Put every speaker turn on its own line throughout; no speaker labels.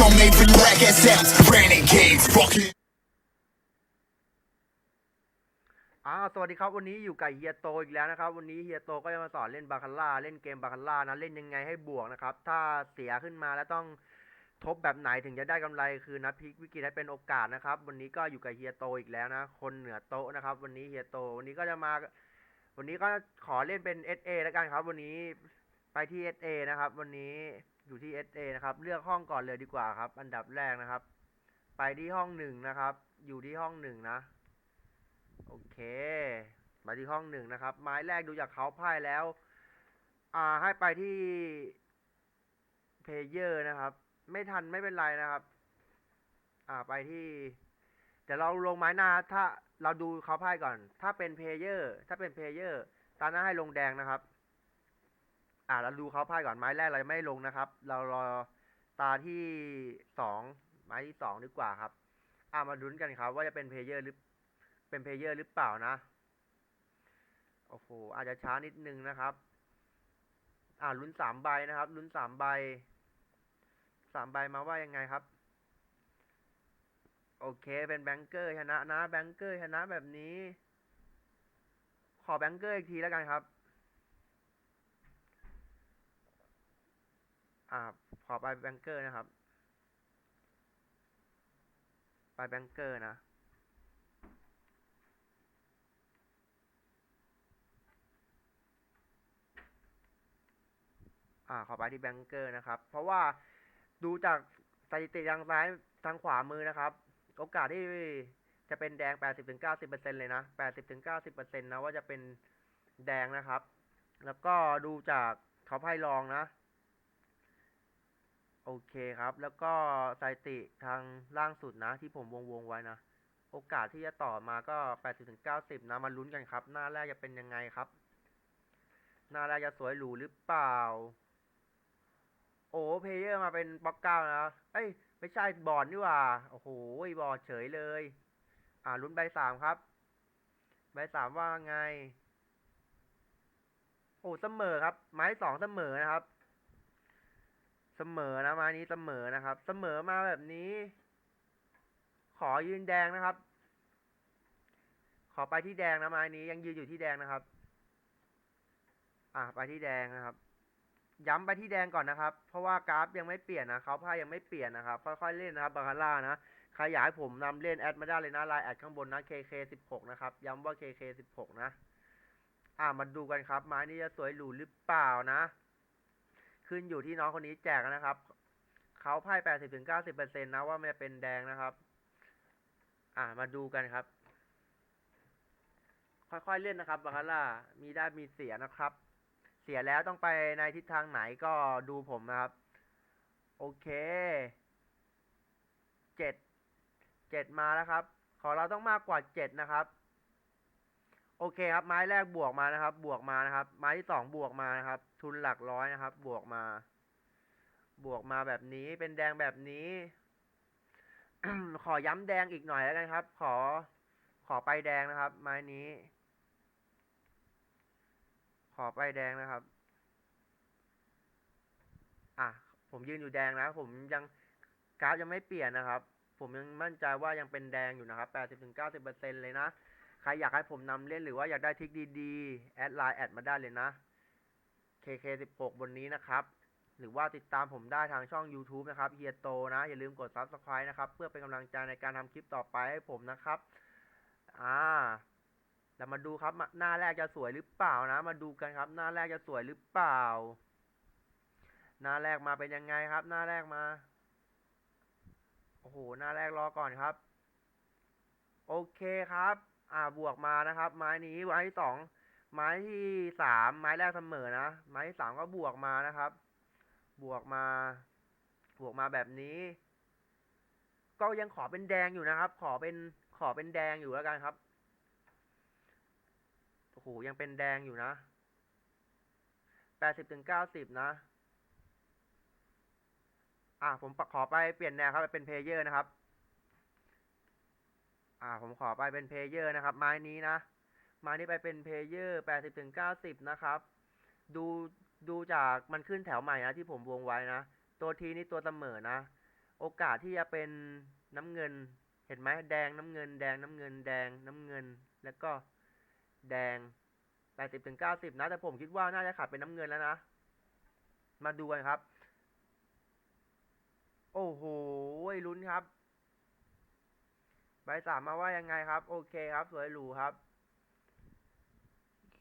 Troops on made for you like SMs Brandon Gates Rockin'
อ่าสวัสดีครับวันนี้อยู่กับเฮียโตอีกแล้วนะครับ วันนี้เฮียโตก็จะมาสอนเล่นบาคาร่าเล่นเกมบาคาร่านะเล่นยังไงให้บวกนะครับ ถ้าเสียขึ้นมาแล้วต้องทบแบบไหนถึงจะได้กำไรคือนะพลิกวิกฤตให้เป็นโอกาสนะครับ วันนี้ก็อยู่กับเฮียโตอีกแล้วนะ คนเหนือโตนะครับ วันนี้เฮียโตวันนี้ก็จะมา วันนี้ก็ขอเล่นเป็น SA แล้วกันครับ วันนี้ ไปที่ SA นะครับ วันนี้อยู่ที่ SA นะครับ เลือกห้องก่อนเลยดีกว่าครับ อันดับแรกนะครับ ไปที่ห้องหนึ่งนะครับ อยู่ที่ห้องหนึ่งนะ โอเคมาที่ห้องหนึ่งนะครับ ไม้แรกดูจากเขาไพ่แล้ว อ่า ให้ไปที่เพเยอร์นะครับ ไม่ทันไม่เป็นไรนะครับ อ่า ไปที่เดี๋ยวเราลงไม้หน้า ถ้าเราดูเขาไพ่ก่อน ถ้าเป็นเพเยอร์ ถ้าเป็นเพเยอร์ ตาหน้าให้ลงแดงนะครับ อ่าเราดูเขาไพ่ก่อนไม้แรกเรายังไม่ลงนะครับ เรารอตาที่สองไม้ที่สองดีกว่าครับ อ่ามาลุ้นกันครับ ว่าจะเป็นเพลเยอร์หรือเป็นเพลเยอร์หรือเปล่านะโอ้โหอาจจะช้านิดนึงนะครับ อ่าลุ้นสามใบนะครับลุ้นสามใบสามใบมาว่ายังไงครับ โอเคเป็นแบงเกอร์ชนะนะแบงเกอร์ชนะแบบนี้ ขอแบงเกอร์อีกทีแล้วกันครับ อ่าขอไปแบงเกอร์นะครับ ไปแบงเกอร์นะอ่าขอไปที่แบงเกอร์นะครับ เพราะว่าดูจากสถิติทางซ้ายทางขวามือนะครับ โอกาสที่จะเป็นแดง 80-90%เลยนะ 80-90%นะว่าจะเป็นแดงนะครับ แล้วก็ดูจากเขาไพ่รองนะ โอเคครับ แล้วก็สถิติทางล่างสุดนะที่ผมวงวงไว้นะ โอกาสที่จะต่อมาก็ 80-90 นะ มาลุ้นกันครับ หน้าแรกจะเป็นยังไงครับ หน้าแรกจะสวยหรูหรือเปล่า โอ้เพลเยอร์มาเป็นบล็อกเก้านะ เอ้ย ไม่ใช่บอร์ดนี่หว่า โอ้โหบอร์ดเฉยเลย อ่าลุ้นใบสามครับ ใบสามว่าไง โอ้เสมอครับ ไม้สองเสมอนะครับ เสมอนะม้นี้เสมอนะครับ เสมอมาแบบนี้ ขอยืนแดงนะครับ ขอไปที่แดงนะม้นี้ยังยืนอยู่ที่แดงนะครับ อ่าไปที่แดงนะครับ ย้ำไปที่แดงก่อนนะครับ เพราะว่ากราฟยังไม่เปลี่ยนนะเขาพ่ยังไม่เปลี่ยนนะครับค่อยๆเล่นนะครับบาคาร่านะใครอยากให้ผมนำเล่นแอดมาได้เลยนะไลน์แอดข้างบนนะ KK16 นะครับย้ำว่า KK16 นะ อ่ามาดูกันครับไม้นี้จะสวยหรูหรือเปล่านะ ขึ้นอยู่ที่น้องคนนี้แจกนะครับ เขาไพ่80-90%นะว่ามันจะเป็นแดงนะครับ อ่ามาดูกันครับ ค่อยๆเล่นนะครับบาคาร่ามีได้มีเสียนะครับ เสียแล้วต้องไปในทิศทางไหนก็ดูผมนะครับ โอเคเจ็ดเจ็ดมาแล้วครับ ขอเราต้องมากกว่าเจ็ดนะครับ โอเคครับ ไม้แรกบวกมานะครับ บวกมานะครับ ไม้ที่สองบวกมานะครับ ทุนหลักร้อยนะครับ บวกมา บวกมาแบบนี้ เป็นแดงแบบนี้ ขอย้ำแดงอีกหน่อยแล้วกันครับ ขอ ขอไปแดงนะครับ ไม้นี้ ขอไปแดงนะครับ อะ ผมยืนอยู่แดงนะ ผมยังกราฟยังไม่เปลี่ยนนะครับ ผมยังมั่นใจว่ายังเป็นแดงอยู่นะครับ80-90%เลยนะ ใครอยากให้ผมนำเล่นหรือว่าอยากได้ทริคดีๆ แอดไลน์แอดมาได้เลยนะ KK16 บนนี้นะครับ หรือว่าติดตามผมได้ทางช่อง YouTube นะครับเฮียโตนะ อย่าลืมกด Subscribe นะครับ เพื่อเป็นกำลังใจในการทำคลิปต่อไปให้ผมนะครับ อ่าเรามาดูครับ หน้าแรกจะสวยหรือเปล่านะ มาดูกันครับ หน้าแรกจะสวยหรือเปล่า หน้าแรกมาเป็นยังไงครับ หน้าแรกมา โอ้โห หน้าแรกรอก่อนครับ โอเคครับ อ่าบวกมานะครับ ไม้นี้ไม้ที่สองไม้ที่สามไม้แรกเสมอนะ ไม้ที่สามก็บวกมานะครับ บวกมา บวกมาแบบนี้ ก็ยังขอเป็นแดงอยู่นะครับ ขอเป็นขอเป็นแดงอยู่แล้วกันครับโอ้โหยังเป็นแดงอยู่นะแปดสิบถึงเก้าสิบนะ อะผมขอไปเปลี่ยนแนวครับเป็นเพลเยอร์นะครับ อ่าผมขอไปเป็นเพลเยอร์นะครับ ไม้นี้นะ ไม้นี้ไปเป็นเพลเยอร์แปดสิบถึงเก้าสิบนะครับ ดูดูจากมันขึ้นแถวใหม่นะที่ผมวงไว้นะ ตัวทีนี่ตัวเสมอนะ โอกาสที่จะเป็นน้ำเงิน เห็นไหมแดงน้ำเงิน แดงน้ำเงิน แดงน้ำเงิน แล้วก็แดงแปดสิบถึงเก้าสิบนะ แต่ผมคิดว่าน่าจะขาดเป็นน้ำเงินแล้วนะ มาดูกันครับ โอ้โหลุ้นครับ บสามมาว่ายังไงครับ โอเคครับ สวยหรูครับ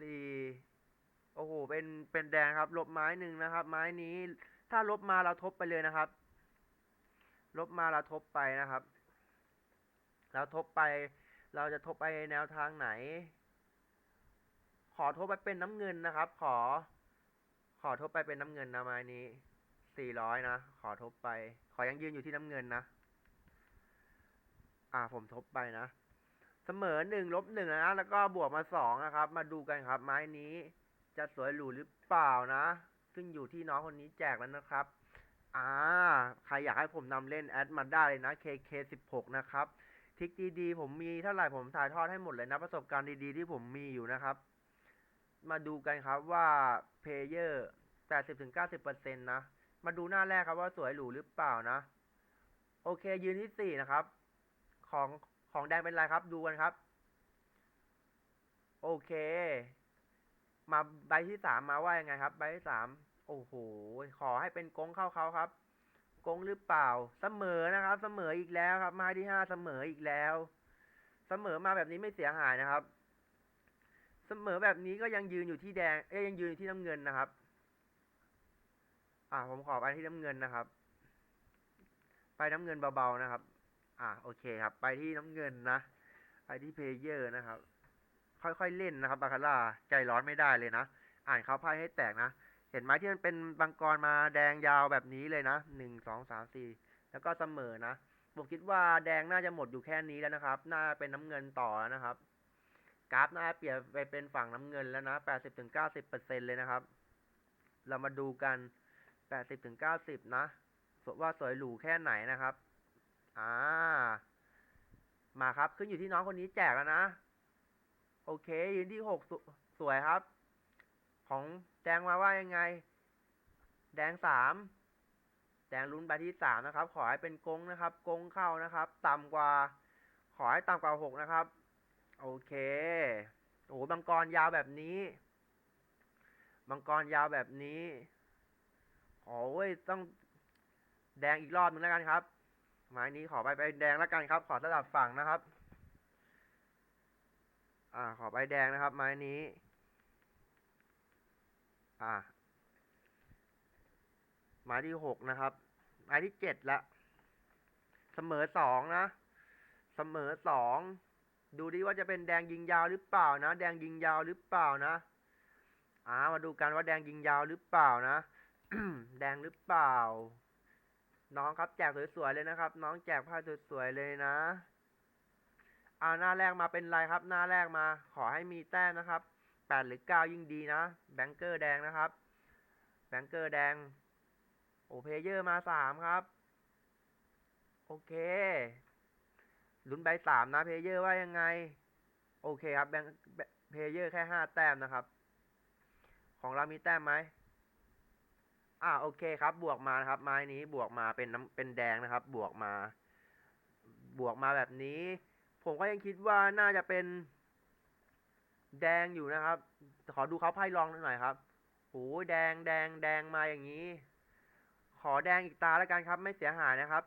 สี่โอ้โหเป็นเป็นแดงครับ ลบไม้หนึ่งนะครับ ไม้นี้ ถ้าลบมาเราทบไปเลยนะครับ ลบมาเราทบไปนะครับ เราทบไป เราจะทบไปแนวทางไหน ขอทบไปเป็นน้ำเงินนะครับ ขอ ขอทบไปเป็นน้ำเงินนะไม้นี้สี่ร้อยนะขอทบไป ขอยังยืนอยู่ที่น้ำเงินนะ อ่าผมทบไปนะ เสมอหนึ่งลบหนึ่งนะ แล้วก็บวกมาสองนะครับ มาดูกันครับ ไม้นี้จะสวยหรูหรือเปล่านะ ซึ่งอยู่ที่น้องคนนี้แจกแล้วนะครับ อ่า ใครอยากให้ผมนำเล่นแอดมาได้เลยนะ KK16 นะครับ ทิกดีๆ ผมมีเท่าไหร่ผมถ่ายทอดให้หมดเลยนะ ประสบการณ์ดีๆ ที่ผมมีอยู่นะครับ มาดูกันครับว่าเพลเยอร์80-90%นะ มาดูหน้าแรกครับว่าสวยหรูหรือเปล่านะ โอเคยืนที่สี่นะครับ ของของแดงเป็นไรครับ ดูกันครับ โอเค มาใบที่สามมาว่ายังไงครับ ใบที่สามโอ้โหขอให้เป็นกงเข้าเขาครับกงหรือเปล่า เสมอนะครับ เสมออีกแล้วครับ มาที่ห้าเสมออีกแล้ว เสมอมาแบบนี้ไม่เสียหายนะครับ เสมอแบบนี้ก็ยังยืนอยู่ที่แดง เอ้ยยังยืนอยู่ที่น้ำเงินนะครับ อ่าผมขอไปที่น้ำเงินนะครับ ไปน้ำเงินเบาๆนะครับ อ่าโอเคครับ ไปที่น้ำเงินนะไปที่เพลเยอร์นะครับ ค่อยๆเล่นนะครับบาคาร่าใจร้อนไม่ได้เลยนะ อ่านเขาไพ่ให้แตกนะ เห็นไหมที่มันเป็นบังกรมาแดงยาวแบบนี้เลยนะหนึ่งสองสามสี่แล้วก็เสมอนะผมคิดว่าแดงน่าจะหมดอยู่แค่นี้แล้วนะครับ น่าเป็นน้ำเงินต่อแล้วนะครับ กราฟน่าเปลี่ยนไปเป็นฝั่งน้ำเงินแล้วนะแปดสิบถึงเก้าสิบเปอร์เซ็นเลยนะครับ เรามาดูกันแปดสิบถึงเก้าสิบนะว่าสวยหรูแค่ไหนนะครับ อ่า มาครับ ขึ้นอยู่ที่น้องคนนี้แจกแล้วนะ โอเค ยืนที่หกสสวยครับ ของแดงมาว่ายังไง แดงสามแดงลุ้นไปที่สามนะครับ ขอให้เป็นกงนะครับ กงเข้านะครับ ต่ำกว่า ขอให้ต่ำกว่าหกนะครับ โอเค โอ้โหมังกรยาวแบบนี้มังกรยาวแบบนี้ โอ้ยต้องแดงอีกรอบหนึงแล้วกันครับ ไม้นี้ขอไปไปแดงแล้วกันครับ ขอสลับฝั่งนะครับ อ่า ขอไปแดงนะครับ ไม้นี้ อ่า ไม้ที่หกนะครับ ไม้ที่เจ็ดละเสมอสองนะ เสมอสองดูดิว่าจะเป็นแดงยิงยาวหรือเปล่านะ แดงยิงยาวหรือเปล่านะ อ่า มาดูกันว่าแดงยิงยาวหรือเปล่านะ แดงหรือเปล่า น้องครับแจกสวยๆเลยนะครับ น้องแจกผ้าสวยๆเลยนะเอาหน้าแรกมาเป็นไรครับ หน้าแรกมา ขอให้มีแต้มนะครับแปดหรือเก้ายิ่งดีนะแบงเกอร์แดงนะครับแบงเกอร์แดงโอเพเยอร์มาสามครับ โอเคลุ้นใบสามนะเพเยอร์ว่ายังไง โอเคครับแบงเพเยอร์แค่ห้าแต้มนะครับ ของเรามีแต้มไหม อ่าโอเคครับ บวกมานะครับ ไม้นี้บวกมาเป็นน้ำเป็นแดงนะครับ บวกมา บวกมาแบบนี้ ผมก็ยังคิดว่าน่าจะเป็น แดงอยู่นะครับ ขอดูเขาไพ่รองหน่อยครับโอ้ยแดงแดงแดงมาอย่างนี้ ขอแดงอีกตาแล้วกันครับ ไม่เสียหายนะครับ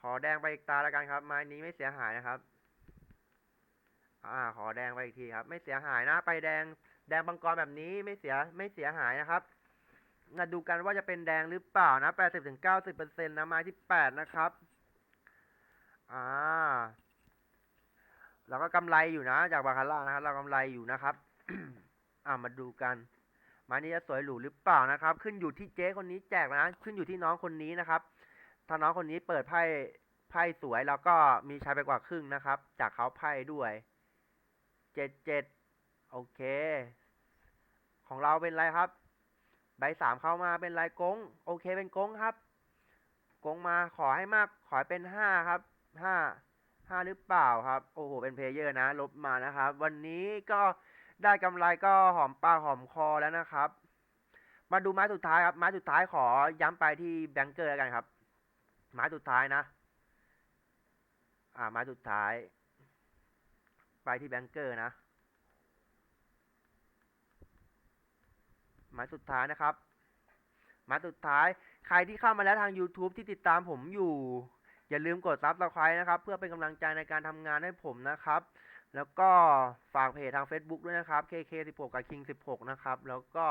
ขอแดงไปอีกตาแล้วกันครับ ไม้นี้ไม่เสียหายนะครับ อ่า ขอแดงไปอีกทีครับ ไม่เสียหายนะ ไปแดง แดงบังกรแบบนี้ไม่เสียไม่เสียหายนะครับมาดูกันว่าจะเป็นแดงหรือเปล่านะแปดสิบถึงเก้าสิบเปอร์เซ็นต์นะไม้ที่แปดนะครับ อ่า เราก็กำไรอยู่นะ จากบาคาร่านะครับ เรากำไรอยู่นะครับ อ่ามาดูกันไม้นี้จะสวยหรูหรือเปล่านะครับ ขึ้นอยู่ที่เจ๊คนนี้แจกนะ ขึ้นอยู่ที่น้องคนนี้นะครับ ถ้าน้องคนนี้เปิดไพ่ไพ่สวยแล้วก็มีชัยไปกว่าครึ่งนะครับ จากเขาไพ่ด้วยเจ็ดเจ็ด โอเค ของเราเป็นไรครับ ใบสามเข้ามาเป็นไรกง โอเคเป็นกงครับ กงมาขอให้มาก ขอให้เป็นห้าครับห้าห้าหรือเปล่าครับ โอ้โห เป็นเพลเยอร์นะ ลบมานะครับ วันนี้ก็ได้กำไรก็หอมปากหอมคอแล้วนะครับ มาดูไม้สุดท้ายครับ ไม้สุดท้ายขอย้ำไปที่แบงเกอร์แล้วกันครับ ไม้สุดท้ายนะ อ่า ไม้สุดท้าย ไปที่แบงเกอร์นะ ม้สุดท้ายนะครับม้สุดท้ายใครที่เข้ามาแล้วทาง YouTube ที่ติดตามผมอยู่ อย่าลืมกดซับสไครต์นะครับ เพื่อเป็นกำลังใจในการทำงานให้ผมนะครับ แล้วก็ฝากเพจทาง Facebook ด้วยนะครับ KK16 กับ King16 นะครับ แล้วก็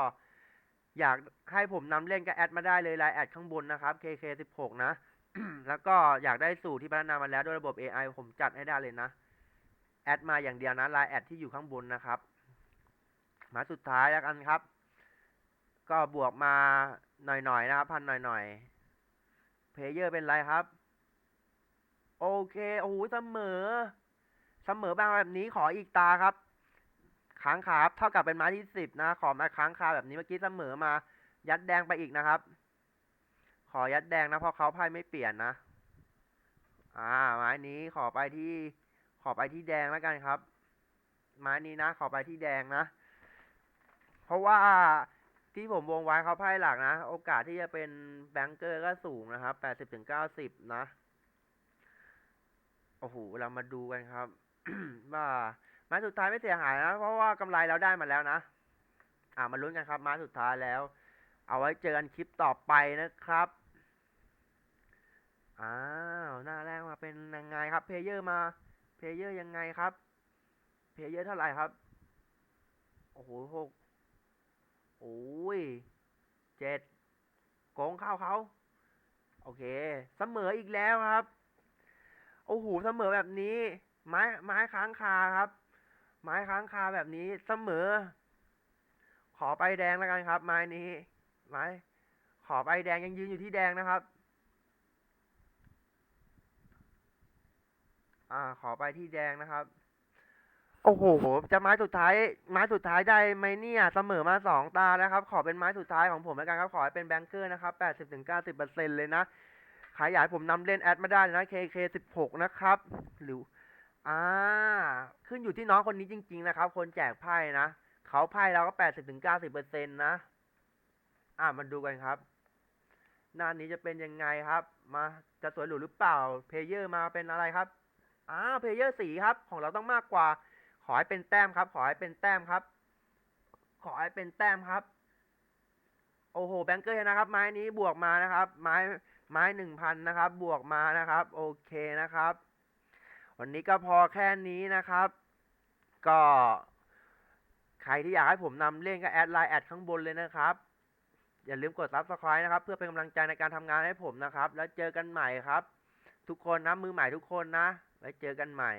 อยากให้ผมนำเล่นก็แอดมาได้เลยไลน์แอดข้างบนนะครับ KK16 นะ แล้วก็อยากได้สูตรที่พัฒนามาแล้วด้วยระบบ AI ผมจัดให้ได้เลยนะ แอดมาอย่างเดียวนะไลน์แอดที่อยู่ข้างบนนะครับ มาสุดท้ายแล้วกันครับ ก็บวกมาหน่อยๆนะครับพันหน่อยๆเพลเยอร์เป็นไรครับ โอเคโอ้โหเสมอ เสมอบางแบบนี้ขออีกตาครับค้างคาบเท่ากับเป็นไม้ที่สิบนะ ขอมาค้างคาแบบนี้เมื่อกี้เสมอมา ยัดแดงไปอีกนะครับ ขอยัดแดงนะเพราะเขาไพ่ไม่เปลี่ยนนะ อ่า ไม้นี้ขอไปที่ ขอไปที่แดงแล้วกันครับ ไม้นี้นะ ขอไปที่แดงนะ เพราะว่า ที่ผมวงไว้เขาไพ่หลักนะ โอกาสที่จะเป็นแบงเกอร์ก็สูงนะครับแปดสิบถึงเก้าสิบนะ โอ้โห เรามาดูกันครับ ว่าไม้สุดท้ายไม่เสียหายนะ เพราะว่ากำไรเราได้มาแล้วนะ อ่ามาลุ้นกันครับไม้สุดท้ายแล้ว เอาไว้เจอกันคลิปต่อไปนะครับอ้าวหน้าแรกมาเป็นยังไงครับเพลเยอร์มาเพลเยอร์ยังไงครับเพลเยอร์เท่าไหร่ครับ โอ้โหหก โอ้ยเจ็ดโกงเข้าเขา โอเค เสมออีกแล้วครับ โอ้โห เสมอแบบนี้ ไม้ไม้ค้างคาครับ ไม้ค้างคาแบบนี้ เสมอ ขอไปแดงแล้วกันครับ ไม้นี้ ไม้ ขอไปแดงยังยืนอยู่ที่แดงนะครับ อ่า ขอไปที่แดงนะครับ โอ้โห จะไม้สุดท้าย ไม้สุดท้ายได้ไหมเนี่ย เสมอมาสองตาแล้วครับ ขอเป็นไม้สุดท้ายของผมแล้วกันครับ ขอให้เป็นแบงเกอร์นะครับแปดสิบถึงเก้าสิบเปอร์เซ็นเลยนะ ขายให้ผมนำเล่นแอดมาได้เลยนะ KK สิบหกนะครับ หรือ อ่า ขึ้นอยู่ที่น้องคนนี้จริง ๆ นะครับ คนแจกไพ่นะ เขาไพ่เราก็แปดสิบถึงเก้าสิบเปอร์เซ็นต์นะ อ่ามาดูกันครับ หน้านี้จะเป็นยังไงครับ มา จะสวยหรูหรือเปล่า เพลเยอร์มาเป็นอะไรครับอ้าเพลเยอร์สีครับ ของเราต้องมากกว่า ขอให้เป็นแต้มครับ ขอให้เป็นแต้มครับ ขอให้เป็นแต้มครับ โอ้โห แบงเกอร์นะครับ ไม้นี้บวกมานะครับ ไม้ไม้หนึ่งพันนะครับ บวกมานะครับ โอเคนะครับ วันนี้ก็พอแค่นี้นะครับ ก็ใครที่อยากให้ผมนำเล่นก็แอดไลน์แอดข้างบนเลยนะครับ อย่าลืมกด subscribe นะครับ เพื่อเป็นกำลังใจในการทำงานให้ผมนะครับ แล้วเจอกันใหม่ครับ ทุกคนนะมือใหม่ทุกคนนะไว้เจอกันใหม่